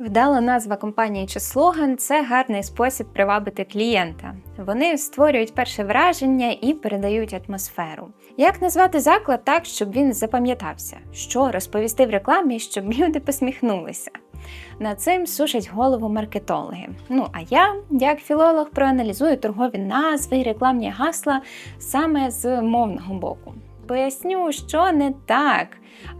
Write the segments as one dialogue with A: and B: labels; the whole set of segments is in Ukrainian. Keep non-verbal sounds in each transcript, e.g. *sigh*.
A: Вдала назва компанії чи слоган це гарний спосіб привабити клієнта. Вони створюють перше враження і передають атмосферу. Як назвати заклад так, щоб він запам'ятався? Що розповісти в рекламі, щоб люди посміхнулися? Над цим сушать голову маркетологи. Ну а я, як філолог, проаналізую торгові назви і рекламні гасла саме з мовного боку. Поясню, що не так,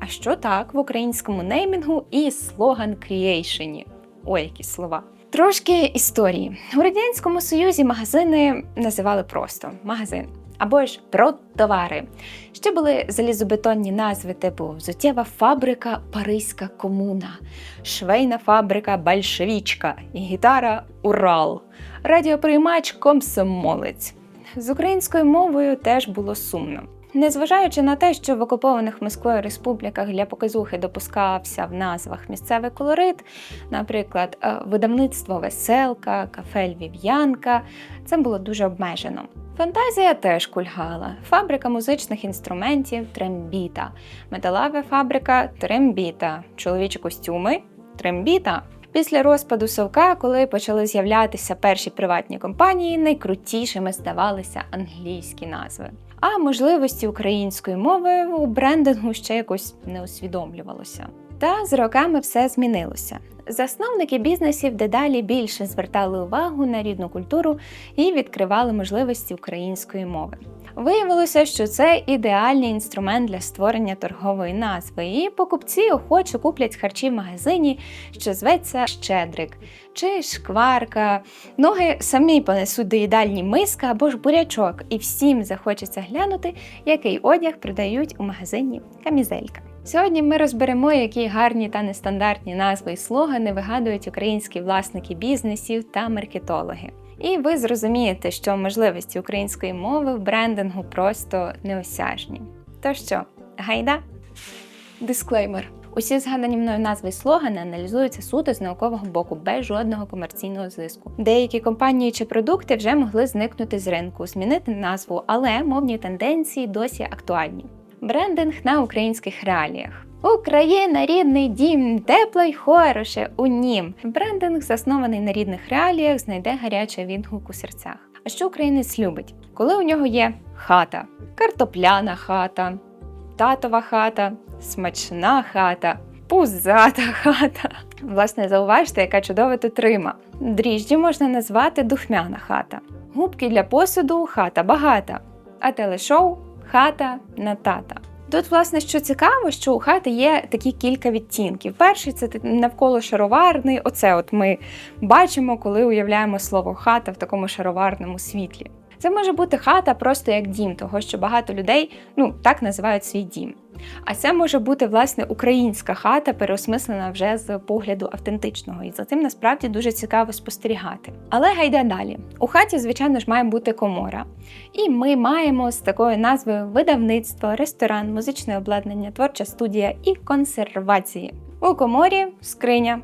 A: а що так в українському неймінгу і слоган кріейшені. Ой, які слова. Трошки історії. У Радянському Союзі магазини називали просто магазин. Або ж продтовари. Ще були залізобетонні назви, типу взуттєва фабрика Паризька комуна, швейна фабрика Большевічка гітара Урал, радіоприймач Комсомолець. З українською мовою теж було сумно. Незважаючи на те, що в окупованих Москвою республіках для показухи допускався в назвах місцевий колорит, наприклад, е, видавництво Веселка, кафе Львів'янка, це було дуже обмежено. Фантазія теж кульгала. Фабрика музичних інструментів трембіта, металева фабрика трембіта, чоловічі костюми трембіта. Після розпаду совка, коли почали з'являтися перші приватні компанії, найкрутішими здавалися англійські назви. А можливості української мови у брендингу ще якось не усвідомлювалося. Та з роками все змінилося. Засновники бізнесів дедалі більше звертали увагу на рідну культуру і відкривали можливості української мови. Виявилося, що це ідеальний інструмент для створення торгової назви, і покупці охоче куплять харчі в магазині, що зветься Щедрик чи шкварка. Ноги самі понесуть до їдальні миска або ж бурячок, і всім захочеться глянути, який одяг продають у магазині камізелька. Сьогодні ми розберемо, які гарні та нестандартні назви і слогани вигадують українські власники бізнесів та маркетологи. І ви зрозумієте, що можливості української мови в брендингу просто неосяжні. То що, гайда? Дисклеймер. Усі згадані мною назви і слогани аналізуються суто з наукового боку, без жодного комерційного зиску. Деякі компанії чи продукти вже могли зникнути з ринку, змінити назву, але мовні тенденції досі актуальні. Брендинг на українських реаліях. Україна рідний дім, тепло й хороше у нім. Брендинг, заснований на рідних реаліях, знайде гарячий відгук у серцях. А що українець любить? Коли у нього є хата, картопляна хата, татова хата, смачна хата, пузата *laughs* хата. Власне, зауважте, яка чудова тут рима. Дріжджі можна назвати духмяна хата. Губки для посуду хата багата, а телешоу хата на тата. Тут, власне, що цікаво, що у хати є такі кілька відтінків. Перший це навколо шароварний. Оце от ми бачимо, коли уявляємо слово хата в такому шароварному світлі. Це може бути хата просто як дім, того що багато людей ну так називають свій дім. А це може бути власне українська хата, переосмислена вже з погляду автентичного, і за цим насправді дуже цікаво спостерігати. Але гайда далі. У хаті, звичайно ж, має бути комора. І ми маємо з такою назвою видавництво, ресторан, музичне обладнання, творча студія і консервації. У коморі скриня.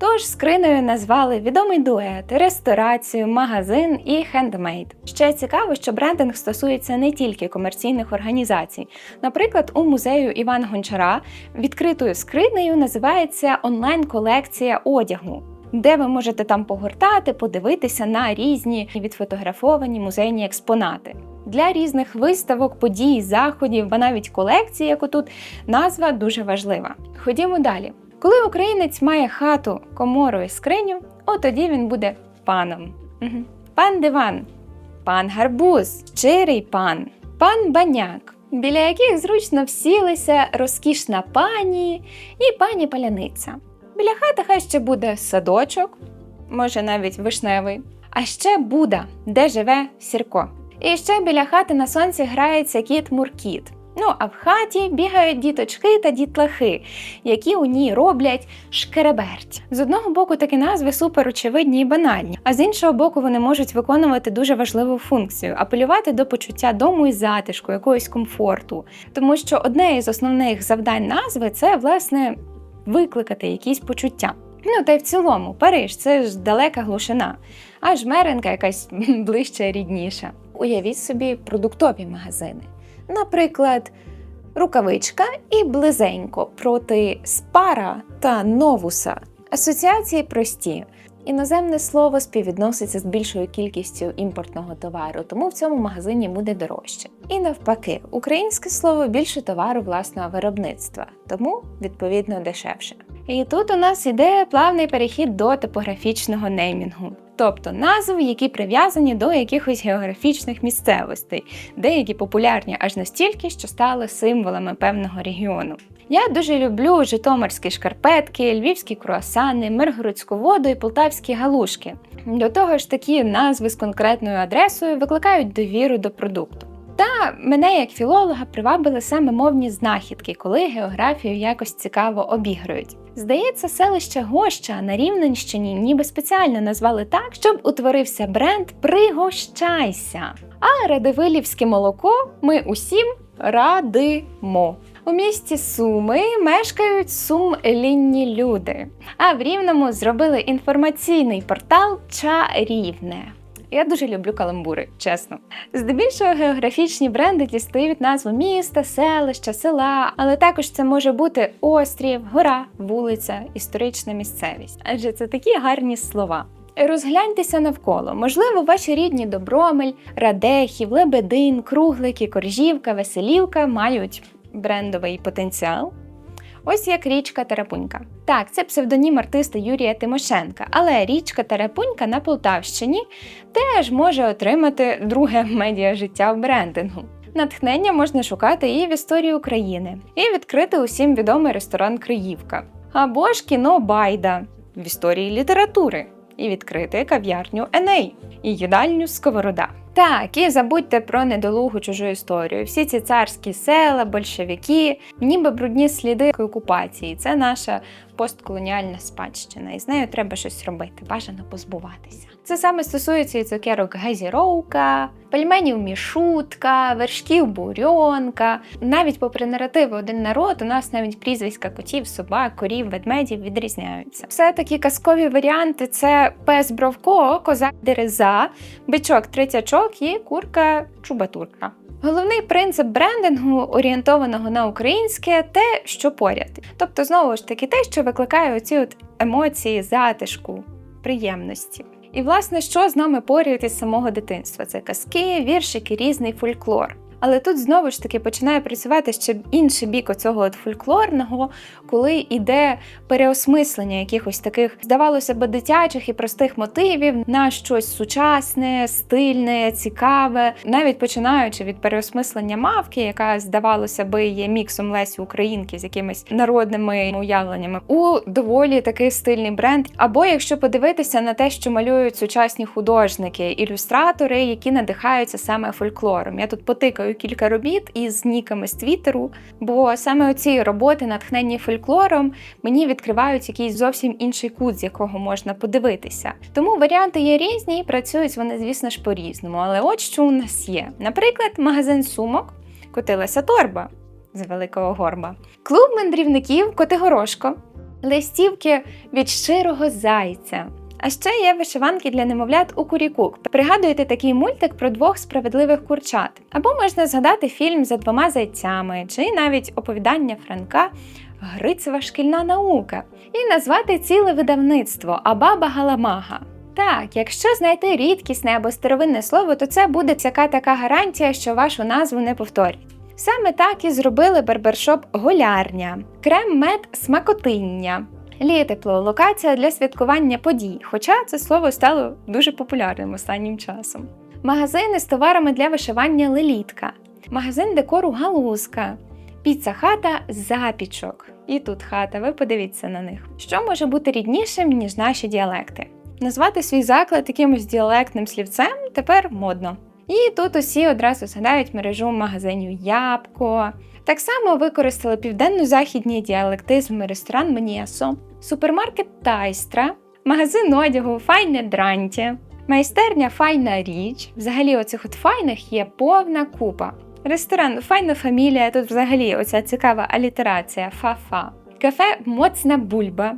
A: Тож скриною назвали відомий дует, ресторацію, магазин і хендмейд. Ще цікаво, що брендинг стосується не тільки комерційних організацій. Наприклад, у музею Івана Гончара відкритою скринею називається онлайн-колекція одягу. Де ви можете там погортати, подивитися на різні відфотографовані музейні експонати. Для різних виставок, подій, заходів, а навіть колекцій, як отут, назва дуже важлива. Ходімо далі. Коли українець має хату, комору і скриню, от тоді він буде паном. Пан диван, пан гарбуз, щирий пан, пан баняк, біля яких зручно всілися розкішна пані і пані паляниця. Біля хати хай ще буде садочок, може навіть вишневий, а ще Буда, де живе сірко. І ще біля хати на сонці грається кіт Муркіт. Ну, а в хаті бігають діточки та дітлахи, які у ній роблять шкереберть. З одного боку, такі назви супер очевидні і банальні, а з іншого боку, вони можуть виконувати дуже важливу функцію апелювати до почуття дому і затишку, якогось комфорту. Тому що одне із основних завдань назви це власне викликати якісь почуття. Ну та й в цілому, Париж це ж далека глушина, а жмеренка якась *laughs* ближче рідніша. Уявіть собі продуктові магазини. Наприклад, рукавичка і близенько проти спара та новуса. Асоціації прості. Іноземне слово співвідноситься з більшою кількістю імпортного товару, тому в цьому магазині буде дорожче. І навпаки, українське слово більше товару власного виробництва, тому відповідно дешевше. І тут у нас іде плавний перехід до топографічного неймінгу, тобто назв, які прив'язані до якихось географічних місцевостей, деякі популярні аж настільки, що стали символами певного регіону. Я дуже люблю житомирські шкарпетки, львівські круасани, миргородську воду і полтавські галушки. До того ж, такі назви з конкретною адресою викликають довіру до продукту. Та мене як філолога привабили саме мовні знахідки, коли географію якось цікаво обігрують. Здається, селище Гоща на Рівненщині ніби спеціально назвали так, щоб утворився бренд Пригощайся. А радивилівське молоко ми усім радимо. У місті Суми мешкають сумлінні люди. А в Рівному зробили інформаційний портал Чарівне. Я дуже люблю каламбури, чесно. Здебільшого географічні бренди дістають назву міста, селища, села, але також це може бути острів, гора, вулиця, історична місцевість. Адже це такі гарні слова. Розгляньтеся навколо. Можливо, ваші рідні Добромель, Радехів, Лебедин, Круглики, Коржівка, Веселівка мають брендовий потенціал. Ось як річка Тарапунька. Так, це псевдонім артиста Юрія Тимошенка, але річка Тарапунька на Полтавщині теж може отримати друге *laughs* медіа життя в брендингу. Натхнення можна шукати і в історії України, і відкрити усім відомий ресторан Криївка, або ж кіно Байда в історії літератури, і відкрити кав'ярню Еней і їдальню Сковорода. Так, і забудьте про недолугу чужу історію. Всі ці царські села, большевики, ніби брудні сліди окупації. Це наша постколоніальна спадщина, і з нею треба щось робити, бажано позбуватися. Це саме стосується і цукерок газіровка, пельменів мішутка, вершків бурьонка. Навіть попри наративи один народ, у нас навіть прізвиська котів, собак, корів, ведмедів відрізняються. Все такі казкові варіанти: це пес бровко, коза дереза, бичок трицячок і курка чубатурка. Головний принцип брендингу, орієнтованого на українське, те, що поряд. Тобто, знову ж таки, те, що викликає оці от емоції, затишку, приємності. І, власне, що з нами поряд із самого дитинства? Це казки, віршики, різний фольклор. Але тут знову ж таки починає працювати ще інший бік оцього от фольклорного, коли йде переосмислення якихось таких, здавалося б, дитячих і простих мотивів на щось сучасне, стильне, цікаве, навіть починаючи від переосмислення мавки, яка здавалося би є міксом Лесі Українки з якимись народними уявленнями, у доволі такий стильний бренд. Або якщо подивитися на те, що малюють сучасні художники, ілюстратори, які надихаються саме фольклором. Я тут потикаю кілька робіт із ніками з Твіттеру, бо саме оці роботи, натхнені фольклором, мені відкривають якийсь зовсім інший кут, з якого можна подивитися. Тому варіанти є різні, і працюють вони, звісно ж, по-різному. Але от що у нас є. Наприклад, магазин сумок котилася торба з великого горба, клуб мандрівників Котигорошко, листівки від щирого зайця. А ще є вишиванки для немовлят у Курікук. Пригадуєте такий мультик про двох справедливих курчат. Або можна згадати фільм за двома зайцями, чи навіть оповідання Франка Грицева шкільна наука, і назвати ціле видавництво Абаба Галамага. Так, якщо знайти рідкісне або старовинне слово, то це буде всяка така гарантія, що вашу назву не повторять. Саме так і зробили барбершоп Голярня, крем-мед смакотиння, Лієтепло локація для святкування подій, хоча це слово стало дуже популярним останнім часом. Магазини з товарами для вишивання лелітка, магазин декору галузка, піца хата запічок. І тут хата, ви подивіться на них. Що може бути ріднішим, ніж наші діалекти? Назвати свій заклад якимось діалектним слівцем тепер модно. І тут усі одразу згадають мережу магазинів Ябко. Так само використали південно-західні діалектизми ресторан Меніасо, супермаркет Тайстра, магазин одягу Файне Дранті, майстерня Файна Річ. Взагалі, оцих от файних є повна купа. Ресторан Файна Фамілія, тут взагалі оця цікава алітерація Фа-фа. Кафе Моцна Бульба,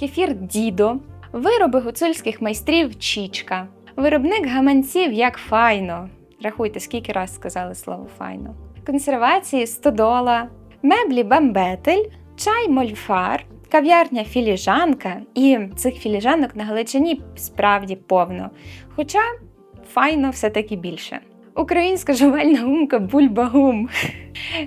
A: кефір Дідо, вироби гуцульських майстрів Чічка, виробник гаманців як файно. Рахуйте, скільки раз сказали слово файно. Консервації Стодола, меблі Бамбетель, чай Мольфар, кав'ярня філіжанка, і цих філіжанок на Галичині справді повно. Хоча файно все-таки більше. Українська жувальна гумка Бульбагум,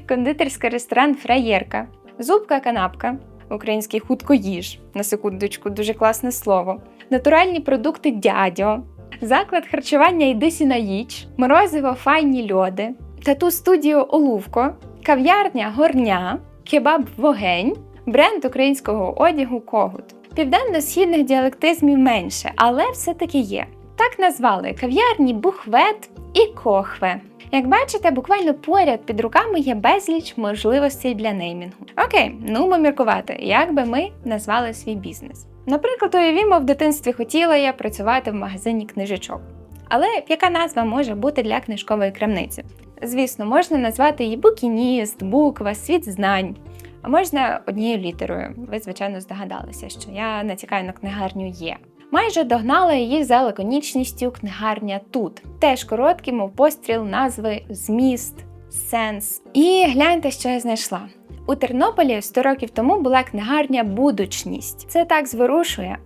A: кондитерський ресторан Фраєрка, зубка канапка, український худкоїж, на секундочку, дуже класне слово, натуральні продукти дядьо, заклад харчування «Йди на їч, морозиво файні льоди, тату студіо Олувко, кав'ярня Горня, кебаб Вогень, бренд українського одягу Когут. Південно-східних діалектизмів менше, але все-таки є. Так назвали кав'ярні Бухвет і Кохве. Як бачите, буквально поряд під руками є безліч можливостей для неймінгу. Окей, ну ми міркувати, як би ми назвали свій бізнес. Наприклад, уявімо, в дитинстві хотіла я працювати в магазині книжечок. Але яка назва може бути для книжкової крамниці? Звісно, можна назвати її букініст, буква, світ знань. А можна однією літерою. Ви, звичайно, здогадалися, що я натякаю на книгарню є. Майже догнала її за лаконічністю книгарня тут. Теж короткі, мов постріл, назви, зміст, сенс. І гляньте, що я знайшла. У Тернополі 100 років тому була книгарня Будучність. Це так зворушує.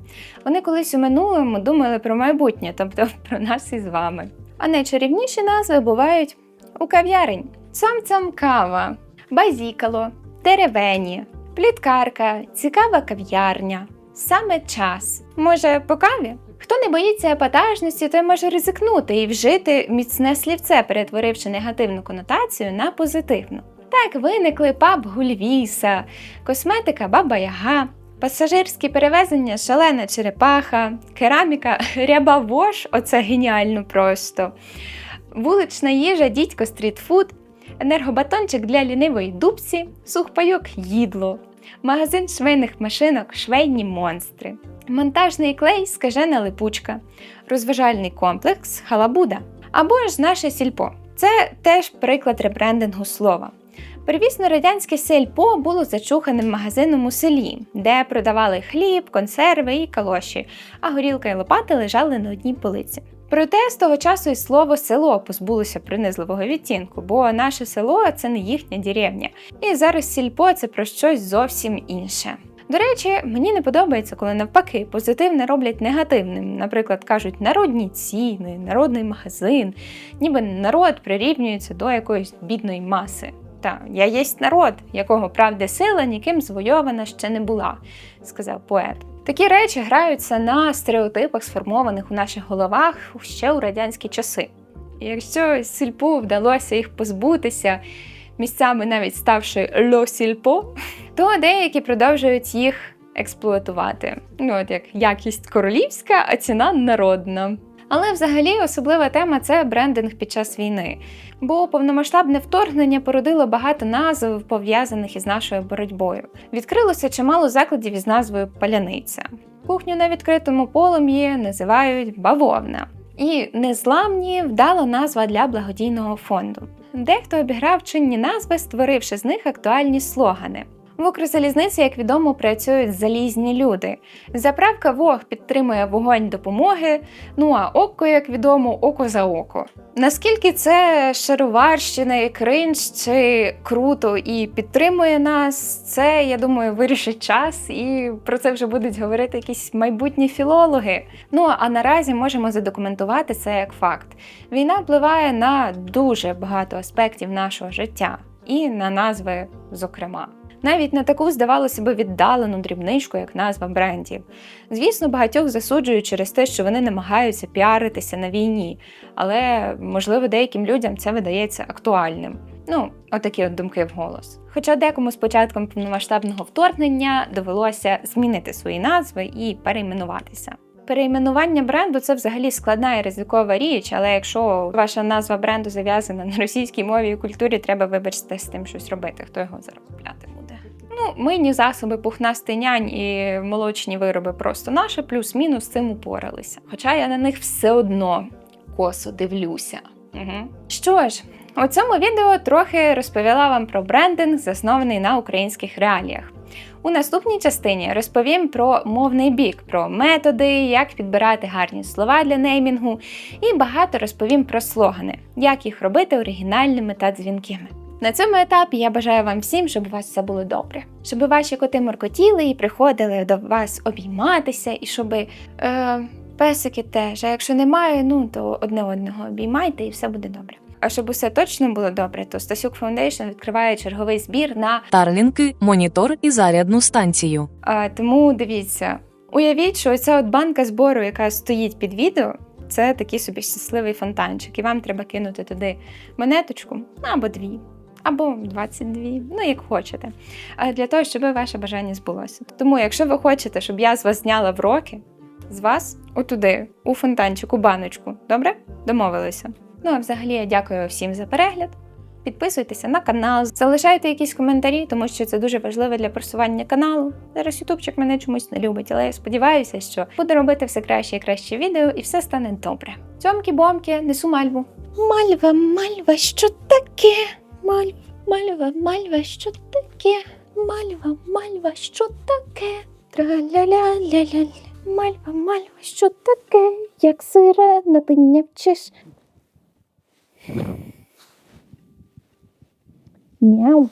A: Вони колись у минулому думали про майбутнє, тобто про нас із вами. А найчарівніші назви бувають у кав'ярень: Цом-цом кава, базікало, теревені, пліткарка, цікава кав'ярня. Саме час. Може, по каві? Хто не боїться епатажності, той може ризикнути і вжити міцне слівце, перетворивши негативну конотацію на позитивну. Так виникли паб Гульвіса, косметика Баба Яга, пасажирські перевезення шалена черепаха, кераміка *laughs* ряба вош, оце геніально просто. Вулична їжа, дідько стрітфуд, енергобатончик для лінивої дубці, сухпайок їдло, магазин швейних машинок, швейні монстри, монтажний клей, скажена липучка, розважальний комплекс халабуда. Або ж наше сільпо. Це теж приклад ребрендингу слова. Первісно радянське сельпо було зачуханим магазином у селі, де продавали хліб, консерви і калоші, а горілка і лопати лежали на одній полиці. Проте з того часу і слово село позбулося принизливого відтінку, бо наше село це не їхня деревня. І зараз сільпо це про щось зовсім інше. До речі, мені не подобається, коли навпаки позитивне роблять негативним. Наприклад, кажуть народні ціни, народний магазин, ніби народ прирівнюється до якоїсь бідної маси. Та я єсть народ, якого правди сила ніким звойована ще не була, сказав поет. Такі речі граються на стереотипах, сформованих у наших головах ще у радянські часи. І якщо сільпу вдалося їх позбутися, місцями навіть ставши ло сільпо, то деякі продовжують їх експлуатувати. Ну от як якість королівська, а ціна народна. Але взагалі особлива тема це брендинг під час війни, бо повномасштабне вторгнення породило багато назв, пов'язаних із нашою боротьбою. Відкрилося чимало закладів із назвою Паляниця. Кухню на відкритому полум'ї називають бавовна. І незламні вдала назва для благодійного фонду. Дехто обіграв чинні назви, створивши з них актуальні слогани. В Укрзалізниці, як відомо, працюють залізні люди. Заправка Вог підтримує вогонь допомоги. Ну а око, як відомо, око за око. Наскільки це шароварщина і кринж, чи круто і підтримує нас, це я думаю вирішить час, і про це вже будуть говорити якісь майбутні філологи. Ну а наразі можемо задокументувати це як факт. Війна впливає на дуже багато аспектів нашого життя і на назви, зокрема навіть на таку, здавалося би, віддалену дрібничку, як назва брендів. Звісно, багатьох засуджують через те, що вони намагаються піаритися на війні, але можливо деяким людям це видається актуальним. Ну, отакі от думки вголос. Хоча декому з початком повномасштабного вторгнення довелося змінити свої назви і перейменуватися. Перейменування бренду це взагалі складна і ризикова річ, але якщо ваша назва бренду зав'язана на російській мові і культурі, треба вибачте з тим щось робити. Хто його буде? Ну, мийні засоби, пухнастий нянь і молочні вироби просто наші, плюс-мінус цим упоралися. Хоча я на них все одно косо дивлюся. Угу. Що ж, у цьому відео трохи розповіла вам про брендинг, заснований на українських реаліях. У наступній частині розповім про мовний бік, про методи, як підбирати гарні слова для неймінгу, і багато розповім про слогани, як їх робити оригінальними та дзвінкими. На цьому етапі я бажаю вам всім, щоб у вас все було добре, щоб ваші коти моркотіли і приходили до вас обійматися, і щоб е, песики теж. А якщо немає, ну то одне одного обіймайте і все буде добре. А щоб усе точно було добре, то Стасюк Фаундейшн відкриває черговий збір на
B: Тарлінки, монітор і зарядну станцію.
A: А, тому дивіться, уявіть, що оця от банка збору, яка стоїть під відео, це такий собі щасливий фонтанчик, і вам треба кинути туди монеточку або дві, або 22, ну як хочете. Для того, щоб ваше бажання збулося. Тому, якщо ви хочете, щоб я з вас зняла вроки, з вас отуди, у фонтанчику, баночку, добре? Домовилися. Ну а взагалі я дякую всім за перегляд. Підписуйтеся на канал, залишайте якісь коментарі, тому що це дуже важливо для просування каналу. Зараз ютубчик мене чомусь не любить, але я сподіваюся, що буду робити все краще і краще відео, і все стане добре. Цьомки-бомки, несу мальву. Мальва, мальва, що таке? Мальва, мальва, мальва, що таке? Мальва, мальва, що таке? Траля-ля-ля-ля-ля. Мальва, мальва, що таке? Як сирена, ти не вчиш. Мяу.